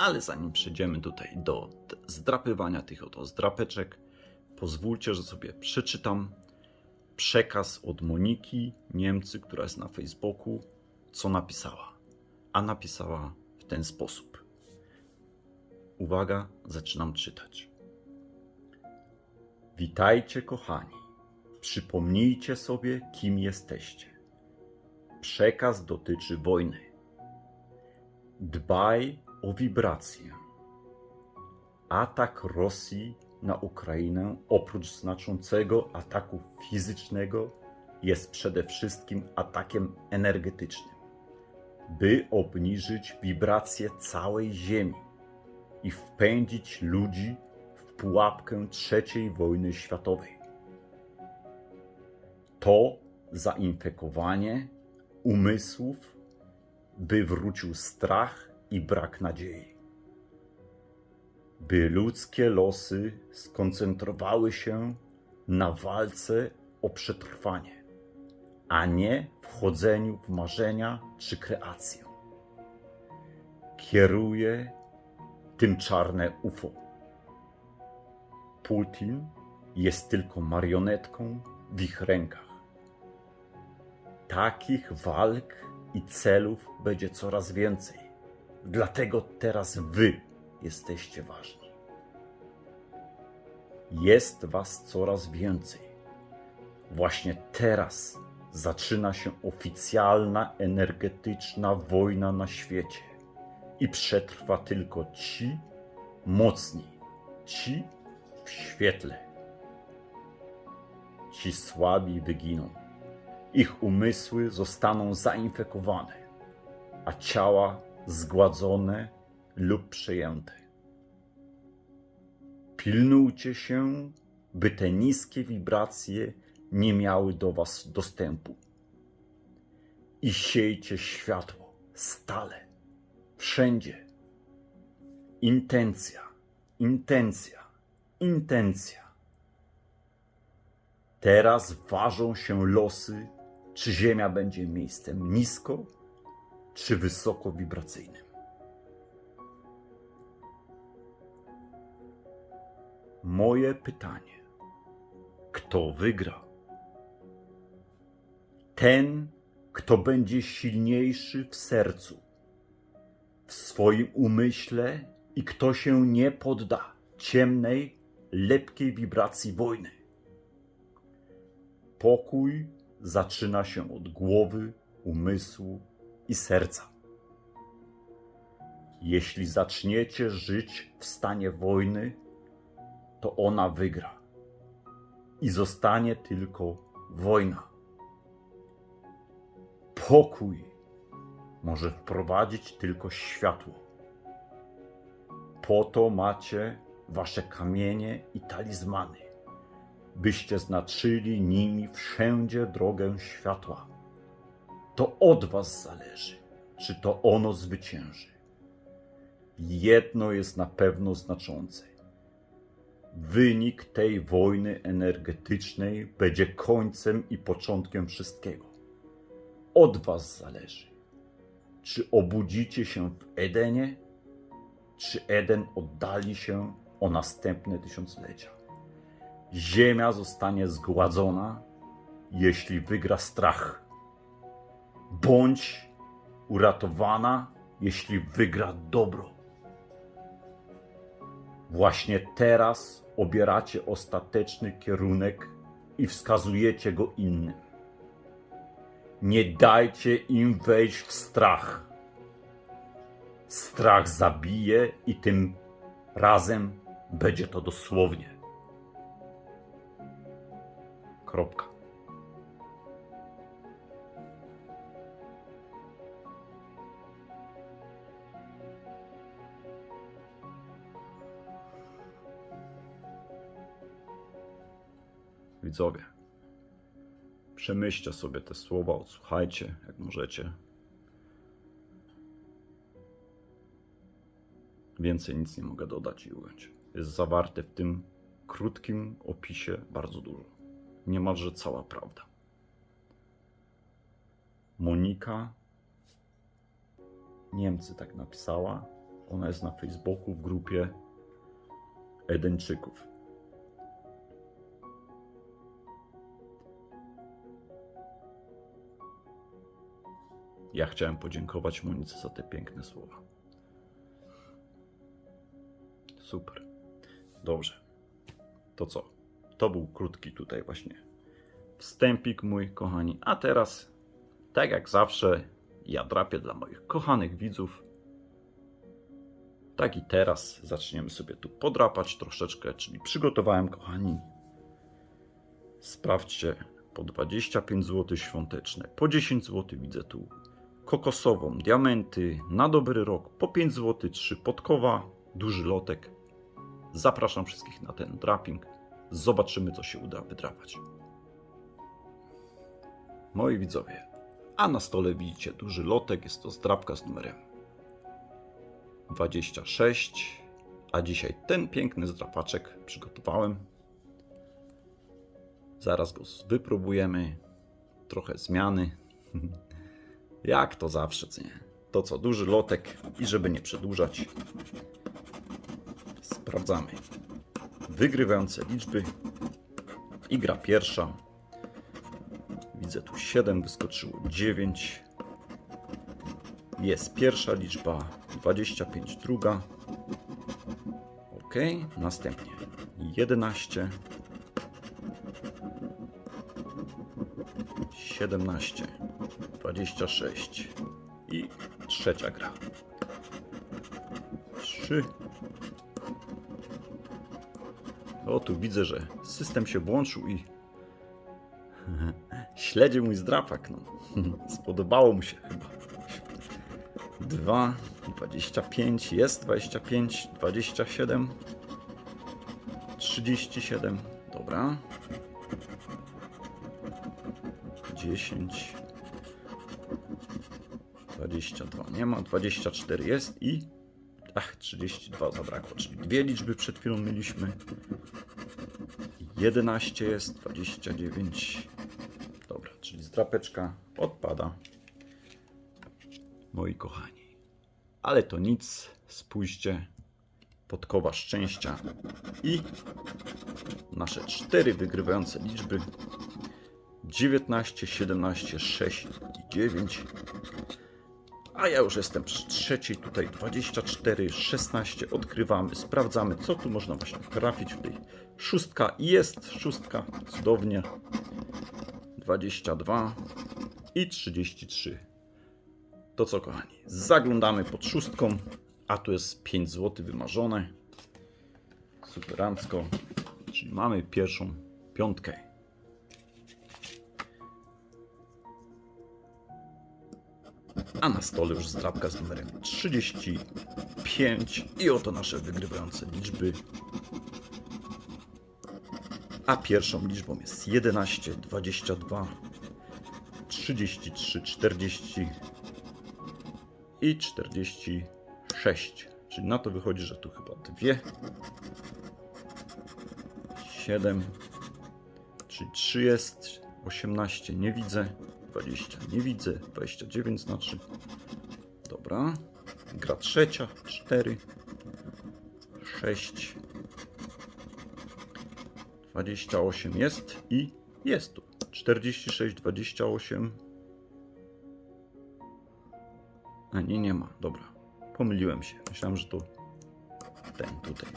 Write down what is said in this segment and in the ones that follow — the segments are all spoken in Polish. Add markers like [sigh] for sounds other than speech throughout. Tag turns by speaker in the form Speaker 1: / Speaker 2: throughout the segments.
Speaker 1: Ale zanim przejdziemy tutaj do zdrapywania tych oto zdrapeczek, pozwólcie, że sobie przeczytam przekaz od Moniki Niemcy, która jest na Facebooku, co napisała. A napisała w ten sposób. Uwaga, zaczynam czytać. Witajcie, kochani. Przypomnijcie sobie, kim jesteście. Przekaz dotyczy wojny. Dbaj o wibrację. Atak Rosji na Ukrainę, oprócz znaczącego ataku fizycznego, jest przede wszystkim atakiem energetycznym, by obniżyć wibrację całej Ziemi i wpędzić ludzi w pułapkę III wojny światowej. To zainfekowanie umysłów, by wrócił strach i brak nadziei. By ludzkie losy skoncentrowały się na walce o przetrwanie, a nie wchodzeniu w marzenia czy kreację. Kieruje tym czarne UFO. Putin jest tylko marionetką w ich rękach. Takich walk i celów będzie coraz więcej. Dlatego teraz wy jesteście ważni. Jest was coraz więcej. Właśnie teraz zaczyna się oficjalna energetyczna wojna na świecie i przetrwa tylko ci mocni, ci w świetle. Ci słabi wyginą. Ich umysły zostaną zainfekowane, a ciała zgładzone lub przejęte. Pilnujcie się, by te niskie wibracje nie miały do Was dostępu. I siejcie światło stale, wszędzie. Intencja, intencja, intencja. Teraz ważą się losy, czy Ziemia będzie miejscem nisko, czy wysoko wibracyjnym. Moje pytanie: kto wygra? Ten, kto będzie silniejszy w sercu, w swoim umyśle i kto się nie podda ciemnej, lepkiej wibracji wojny. Pokój zaczyna się od głowy, umysłu i serca. Jeśli zaczniecie żyć w stanie wojny, to ona wygra i zostanie tylko wojna. Pokój może wprowadzić tylko światło. Po to macie wasze kamienie i talizmany, byście znaczyli nimi wszędzie drogę światła. To od was zależy, czy to ono zwycięży. Jedno jest na pewno znaczące. Wynik tej wojny energetycznej będzie końcem i początkiem wszystkiego. Od Was zależy, czy obudzicie się w Edenie, czy Eden oddali się o następne tysiąclecia. Ziemia zostanie zgładzona, jeśli wygra strach. Bądź uratowana, jeśli wygra dobro. Właśnie teraz obieracie ostateczny kierunek i wskazujecie go innym. Nie dajcie im wejść w strach. Strach zabije i tym razem będzie to dosłownie. Kropka. Widzowie, przemyślcie sobie te słowa, odsłuchajcie, jak możecie. Więcej nic nie mogę dodać i ująć. Jest zawarte w tym krótkim opisie bardzo dużo. Niemalże cała prawda. Monika Niemcy tak napisała. Ona jest na Facebooku w grupie Edeńczyków. Ja chciałem podziękować Monice za te piękne słowa. Super. Dobrze. To co? To był krótki tutaj właśnie wstępik mój, kochani. A teraz, tak jak zawsze, ja drapię dla moich kochanych widzów. Tak i teraz zaczniemy sobie tu podrapać troszeczkę, czyli przygotowałem, kochani. Sprawdźcie, po 25 zł świąteczne, po 10 zł widzę tu kokosową, diamenty, na dobry rok, po 5 zł 3 podkowa, duży lotek. Zapraszam wszystkich na ten draping. Zobaczymy, co się uda wydrapać. Moi widzowie, a na stole widzicie duży lotek, jest to zdrapka z numerem 26, a dzisiaj ten piękny zdrapaczek przygotowałem. Zaraz go wypróbujemy, trochę zmiany. [laughs] Jak to zawsze, co nie? To co, duży lotek i żeby nie przedłużać, sprawdzamy. Wygrywające liczby i gra pierwsza. Widzę tu 7, wyskoczyło 9. Jest pierwsza liczba, 25 druga. Ok, następnie 11. 17, 26 i trzecia gra. 3. O, tu widzę, że system się włączył i [laughs] śledzi mój zdrapak. No. [laughs] Spodobało mu się chyba. 2, 25, jest 25, 27, 37, dobra. 10, 22 nie ma, 24 jest i ach, 32 zabrakło, czyli dwie liczby przed chwilą mieliśmy. 11 jest, 29. Dobra, czyli zdrapeczka odpada. Moi kochani. Ale to nic, spójrzcie. Podkowa szczęścia i nasze cztery wygrywające liczby 19, 17, 6 i 9. A ja już jestem przy trzeciej, tutaj 24, 16. Odkrywamy, sprawdzamy, co tu można właśnie trafić tej szóstka. Jest szóstka, cudownie. 22 i 33. To co, kochani, zaglądamy pod szóstką, a tu jest 5 zł wymarzone. Superancko. Czyli mamy pierwszą piątkę. A na stole już zdrabka z numerem 35 i oto nasze wygrywające liczby. A pierwszą liczbą jest 11, 22, 33, 40 i 46. Czyli na to wychodzi, że tu chyba dwie. 7, czyli 3 jest, 18 nie widzę, 20 nie widzę, 29 znaczy. Dobra. Gra trzecia, 4, 6, 28 jest i jest tu. 46, 28. A nie, nie ma. Dobra. Pomyliłem się. Myślałem, że to ten tutaj.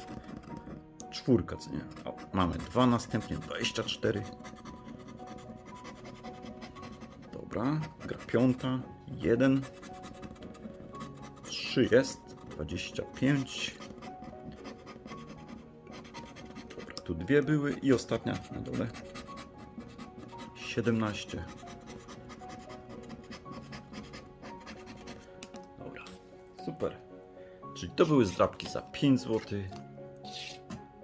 Speaker 1: Czwórka, co nie? O, mamy dwa, następnie 24. Dobra. Gra piąta. 1. 3 jest. 25. Dobra, tu dwie były i ostatnia na dole. 17. Dobra, super. Czyli to były zdrabki za 5 zł.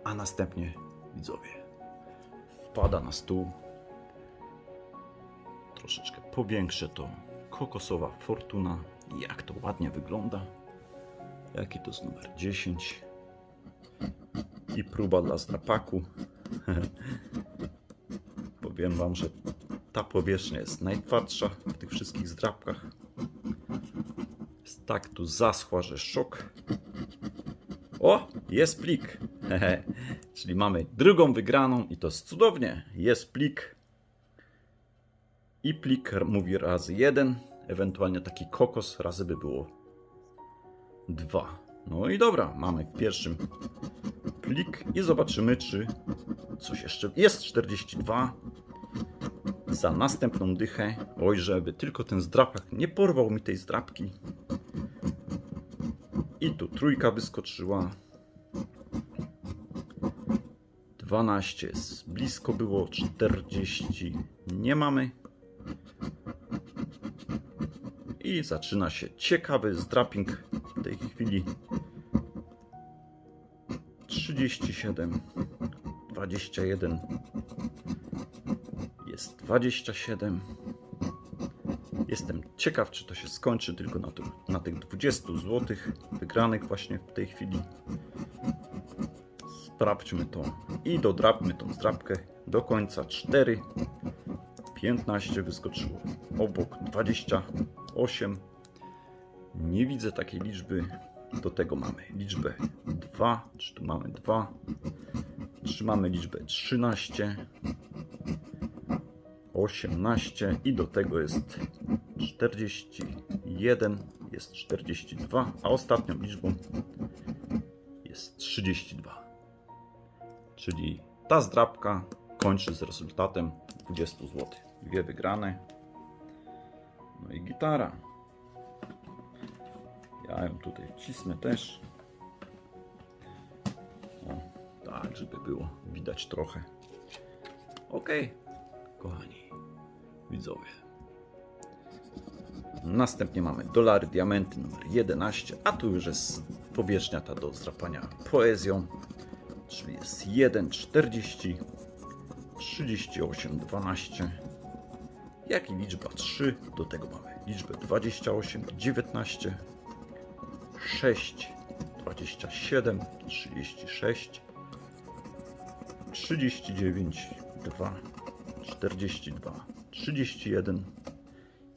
Speaker 1: A następnie widzowie wpada na stół. Troszeczkę powiększę to. Kokosowa fortuna. Jak to ładnie wygląda. Jaki to jest numer 10. I próba dla zdrapaku. [laughs] Powiem wam, że ta powierzchnia jest najtwardsza w tych wszystkich zdrapkach. Jest tak tu zaschła, że szok. O, jest plik. [laughs] Czyli mamy drugą wygraną i to jest cudownie. Jest plik. I plik mówi razy jeden, ewentualnie taki kokos razy by było dwa. No i dobra, mamy w pierwszym plik i zobaczymy, czy coś jeszcze jest. 42 za następną dychę. Oj, żeby tylko ten zdrapek nie porwał mi tej zdrapki. I tu trójka wyskoczyła. 12 jest blisko było, 40 nie mamy. I zaczyna się ciekawy zdrapping w tej chwili. 37, 21, jest 27. Jestem ciekaw, czy to się skończy tylko na, na tych 20 zł wygranych właśnie w tej chwili. Sprawdźmy to i dodrapmy tą zdrapkę do końca. 4, 15 wyskoczyło obok 28. Nie widzę takiej liczby. Do tego mamy liczbę 2. Czy tu mamy 2? Trzymamy liczbę 13. 18 i do tego jest 41, jest 42, a ostatnią liczbą jest 32. Czyli ta zdrabka kończy z rezultatem 20 zł. Dwie wygrane. No i gitara. Ja ją tutaj wcisnę też. O, tak, żeby było widać trochę. Okej, kochani widzowie. Następnie mamy dolary, diamenty numer 11, a tu już jest powierzchnia ta do zdrapania poezją, czyli jest 1, 40, 38, 12, jak i liczba 3, do tego mamy liczbę 28, 19, 6, 27, 36, 39, 2, 42, 31.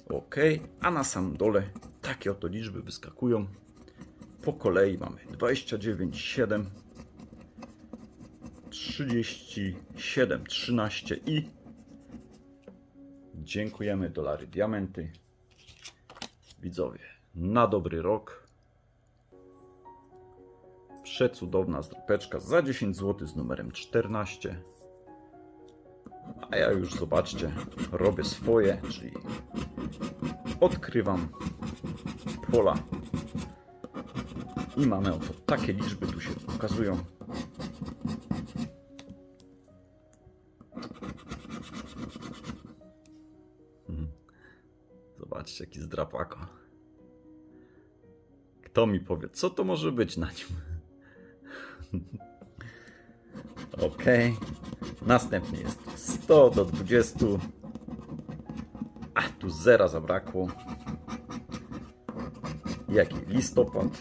Speaker 1: OK, a na samym dole takie oto liczby wyskakują. Po kolei mamy 29, 7, 37, 13 i dziękujemy dolary diamenty. Widzowie, na dobry rok. Przecudowna zdrapeczka za 10 zł z numerem 14. A ja już zobaczcie, robię swoje, czyli odkrywam pola i mamy oto takie liczby tu się pokazują. Zdrapako. Kto mi powie, co to może być na nim? [laughs] Okej. Następnie jest 100 do 20. A tu zera zabrakło. Jaki listopad.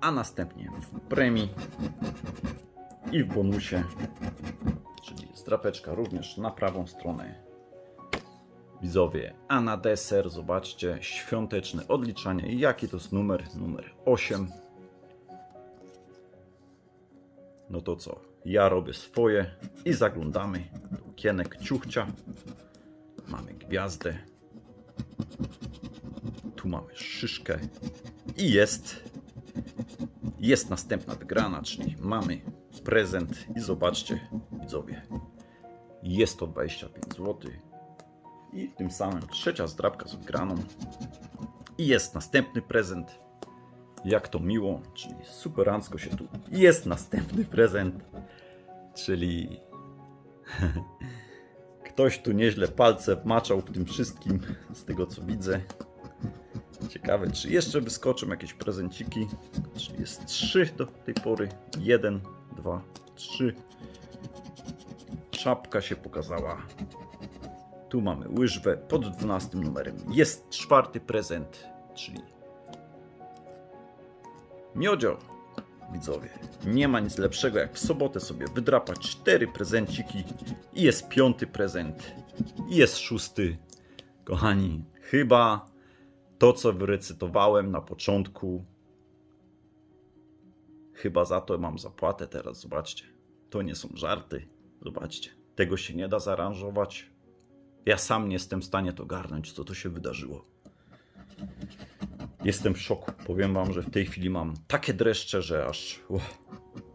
Speaker 1: A następnie w premii i w bonusie, strapeczka również na prawą stronę. Widzowie, a na deser zobaczcie świąteczne odliczanie. Jaki to jest numer? Numer 8. No to co? Ja robię swoje i zaglądamy do kienek ciuchcia. Mamy gwiazdę. Tu mamy szyszkę. I jest. Jest następna wygrana, czyli mamy prezent. I zobaczcie, widzowie. Jest to 25 zł. I tym samym trzecia zdrabka z wygraną. I jest następny prezent. Jak to miło, czyli superancko się tu. Jest następny prezent, czyli [laughs] ktoś tu nieźle palce maczał w tym wszystkim, z tego co widzę. Ciekawe, czy jeszcze wyskoczą jakieś prezenciki. Czyli jest 3 do tej pory. 1, 2, 3. Czapka się pokazała. Tu mamy łyżwę pod 12 numerem. Jest czwarty prezent, czyli miodzio. Widzowie, nie ma nic lepszego jak w sobotę sobie wydrapać cztery prezenciki i jest piąty prezent i jest szósty. Kochani, chyba To, co wyrecytowałem na początku, chyba za to mam zapłatę teraz. Zobaczcie, to nie są żarty. Zobaczcie, tego się nie da zaaranżować. Ja sam nie jestem w stanie to garnąć, co to się wydarzyło. Jestem w szoku. Powiem wam, że w tej chwili mam takie dreszcze, że aż,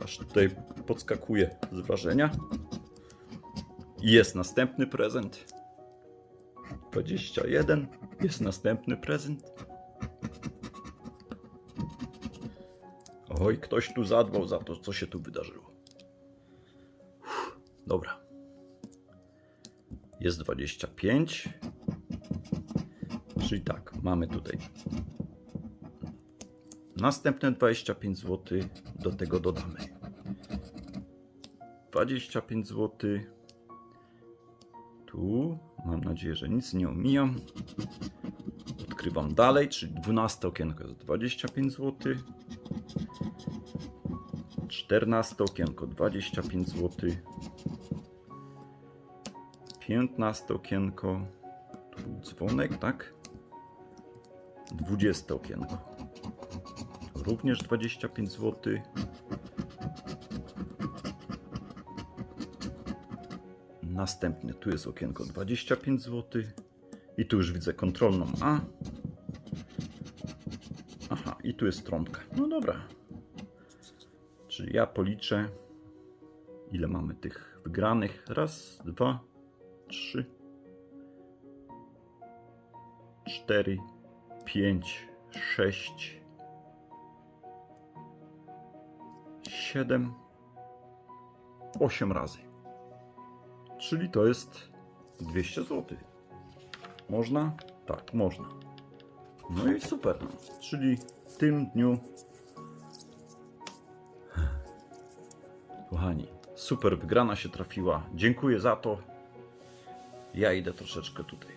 Speaker 1: aż tutaj podskakuję z wrażenia. I jest następny prezent. 21. Jest następny prezent. Oj, ktoś tu zadbał za to, co się tu wydarzyło. Dobra. Jest 25. Czyli tak, mamy tutaj następne 25 zł. Do tego dodamy 25 zł. Tu mam nadzieję, że nic nie omijam. Odkrywam dalej, czyli 12 okienko jest 25 zł. 14 okienko 25 zł. 15 okienko. Tu był dzwonek, tak? 20 okienko. Również 25 zł. Następnie tu jest okienko 25 zł. I tu już widzę kontrolną A. Aha, i tu jest trąbka. No dobra. Czyli ja policzę, ile mamy tych wygranych. Raz, dwa, trzy, cztery, pięć, sześć, siedem, osiem razy. Czyli to jest 200 zł. Można? Tak, można. No i super. No. Czyli w tym dniu. Kochani, super wygrana się trafiła. Dziękuję za to. Ja idę troszeczkę tutaj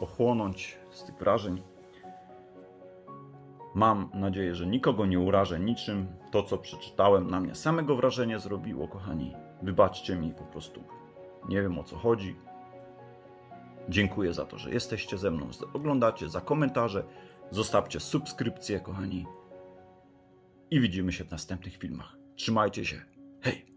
Speaker 1: ochłonąć z tych wrażeń. Mam nadzieję, że nikogo nie urażę niczym. To, co przeczytałem, na mnie samego wrażenie zrobiło, kochani. Wybaczcie mi po prostu. Nie wiem o co chodzi. Dziękuję za to, że jesteście ze mną, że oglądacie, za komentarze. Zostawcie subskrypcję, kochani. I widzimy się w następnych filmach. Trzymajcie się. Hej!